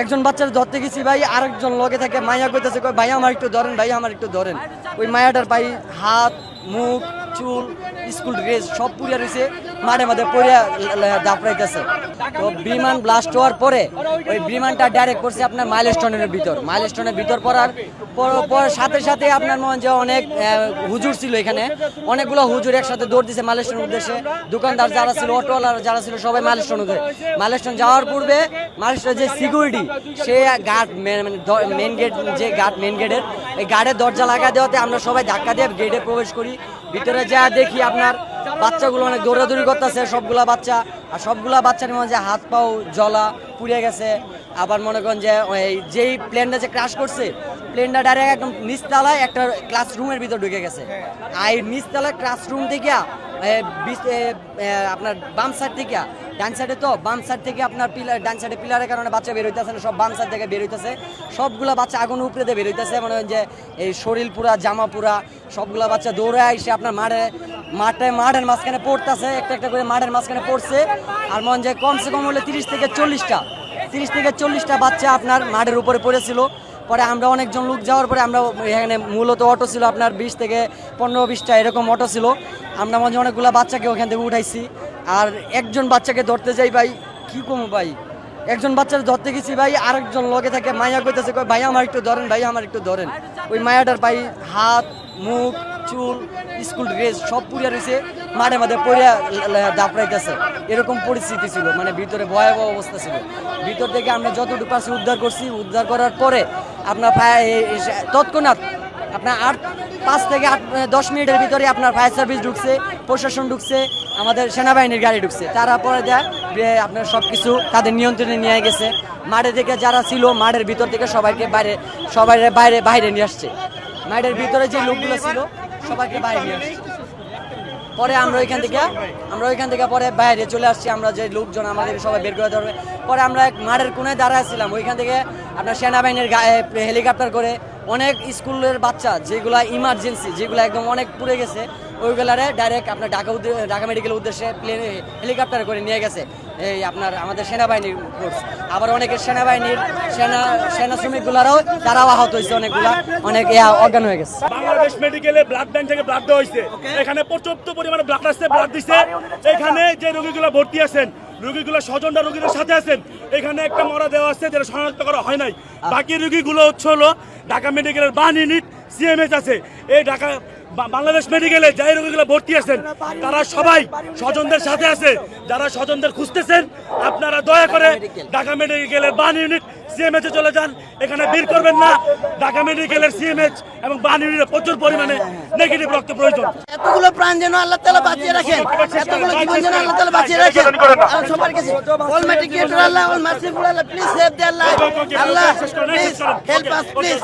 একজন বাচ্চার ধরতে গেছি, ভাই, আরেকজন লগে থাকে, মায়া কইতেছে কই ভাই, আমার একটু ধরেন, ভাই, আমার একটু ধরেন। ওই মায়াটার ভাই হাত মুখ, চুল, স্কুল ড্রেস সব পুড়িয়া রয়েছে মাঠে মাঠে পড়িয়া দাপড়াইতেছে তো বিমান ব্লাস্ট হওয়ার পরে ওই বিমানটা ডাইরেক্ট করছে আপনার মাইলস্টোনের ভিতর। মাইলস্টোনের ভিতর পড়ার পর- সাথে সাথে আপনার মনে যে অনেক হুজুর ছিল এখানে। অনেকগুলো হুজুর একসাথে দৌড় দিছে মাইলস্টোনের উদ্দেশ্যে। দোকানদার যারা ছিল অটোওয়ালা যারা ছিল, সবাই মাইলস্টোন মাইলস্টোন যাওয়ার পূর্বে মাইলস্টোনের যে সিকিউরিটি সে গার্ড মানে মেন গেট যে গার্ড মেন গেটের এই গার্ডের দরজা লাগা দেওয়াতে আমরা সবাই ধাক্কা দিয়ে গেটে প্রবেশ করি। ভিতরে যা দেখি আপনার, বাচ্চাগুলো অনেক দৌড়াদৌড়ি করতেছে, সবগুলা বাচ্চা। আর সবগুলা বাচ্চার মধ্যে হাত পাও জলা পুড়ে গেছে। আবার মনে করেন যে, ওই যেই প্লেনটা যে ক্রাশ করছে প্লেনটা ডাইরেক্ট একদম নিচতলায় একটা ক্লাসরুমের ভিতর ঢুকে গেছে। আর এই নিচতলায় ক্লাসরুম থেকে আপনার বাম সাইড থেকে ডান সাইডে তো, বাম সাইড থেকে আপনার পিলার ডান সাইডে পিলারের কারণে বাচ্চা বের হইতেছে না, সব বাম সাইড থেকে বের হইতেছে। সবগুলা বাচ্চা আগুন উপরে দিয়ে বের হইতেছে, মনে যে এই শরীর পুরা, জামা পুরা, সবগুলা বাচ্চা দৌড়ে আইসে আপনার মাঠে মাঠে, মাঠের মাঝখানে পড়তেছে, একটা একটা করে মাঠের মাঝখানে পড়ছে। আর মনে যে কমসে কম হলে তিরিশ থেকে চল্লিশটা, তিরিশ থেকে চল্লিশটা বাচ্চা আপনার মাঠের উপরে পড়েছিল। পরে আমরা অনেকজন লোক যাওয়ার পরে আমরা এখানে মূলত অটো ছিল আপনার বিশ থেকে পনেরো বিশটা এরকম অটো ছিল। আমরা মনে অনেকগুলো বাচ্চাকে ওখান থেকে উঠাইছি। আর একজন বাচ্চাকে ধরতে যাই ভাই, কি কমু ভাই? একজন বাচ্চার ধরতে গেছি ভাই, আরেকজন লগে থাকে, মায়া কইতেছে কই ভাই, আমার একটু ধরেন, ভাই, আমার একটু ধরেন। ওই মায়াটার ভাই হাত, মুখ, চুল, স্কুল ড্রেস সব পুড়িয়া রয়েছে মাঠে মাঠে পড়িয়া দাপড়াইতেছে এরকম পরিস্থিতি ছিল মানে ভিতরে ভয়াবহ অবস্থা ছিল। ভিতর থেকে আমরা যতটুকু পারছি উদ্ধার করছি। উদ্ধার করার পরে আপনার তৎক্ষণাৎ আপনার আট, পাঁচ থেকে আট দশ মিনিটের ভিতরে আপনার ফায়ার সার্ভিস ঢুকছে, প্রশাসন ঢুকছে, আমাদের সেনাবাহিনীর গাড়ি ঢুকছে। তারা পরে দেয় আপনার সব কিছু তাদের নিয়ন্ত্রণে নিয়ে গেছে। মাঠে থেকে যারা ছিল, মাঠের ভিতর থেকে সবাইকে বাইরে, সবাই বাইরে বাইরে নিয়ে আসছে। মাঠের ভিতরে যে লোকগুলো ছিল, সবাইকে বাইরে নিয়ে আসছে। পরে আমরা ওইখান থেকে, আমরা ওইখান থেকে পরে বাইরে চলে আসছি। আমরা যে লোকজন আমাদের সবাই বের করে ধরবে। পরে আমরা এক মাঠের কোনায় দাঁড়াচ্ছিলাম ওইখান থেকে আপনার সেনাবাহিনীর হেলিকপ্টার করে অনেক স্কুলের বাচ্চা যেগুলা ইমার্জেন্সি যেগুলো একদম অনেক পুড়ে গেছে ওইগুলারে ডাইরেক্ট আপনার ঢাকা ঢাকা মেডিকেল উদ্দেশ্যে প্লেনে হেলিকপ্টার করে নিয়ে গেছে। এই আপনার আমাদের সেনাবাহিনীর ফোর্স আবার অনেকে সেনাবাহিনীর সেনা সেনা শ্রমিকগুলারাও তারাও আহত হয়েছে অনেকগুলা। অনেক অজ্ঞান হয়ে গেছে। বাংলাদেশ মেডিকেলে ব্লাড ব্যাংক থেকে ব্লাড দেওয়া হয়েছে। এখানে পর্যাপ্ত পরিমাণে ব্লাড আসছে ব্লাড দিছে। এখানে যে রোগীগুলো ভর্তি আছেন রোগীগুলো স্বজনরা রুগীদের সাথে আছেন। এখানে একটা মরা দেওয়া আছে যেটা শনাক্ত করা হয় নাই। বাকি রুগীগুলো হচ্ছে হলো ঢাকা মেডিকেলের বান ইউনিট সিএমএস আছে। এই ঢাকা বাংলাদেশ মেডিকেলে যাই রোগীগুলো ভর্তি আছেন তারা সবাই স্বজনদের সাথে আছে। যারা স্বজনদের খুঁজতেছেন আপনারা দয়া করে ঢাকা মেডিকেলের বান ইউনিট সিএমএচ এ চলে যান। এখানে ভিড় করবেন না। ঢাকা মেডিকেলের সিএমএচ এবং বান ইউনিটে প্রচুর পরিমাণে নেগেটিভ রক্ত প্রয়োজন। এতগুলো প্রাণ যেন আল্লাহ তালা বাঁচিয়ে রাখেন এতগুলো জীবন যেন আল্লাহ তালা বাঁচিয়ে রাখেন। আর সবার কাছে almighty creator Allah all merciful Allah please save the life Allah please help us please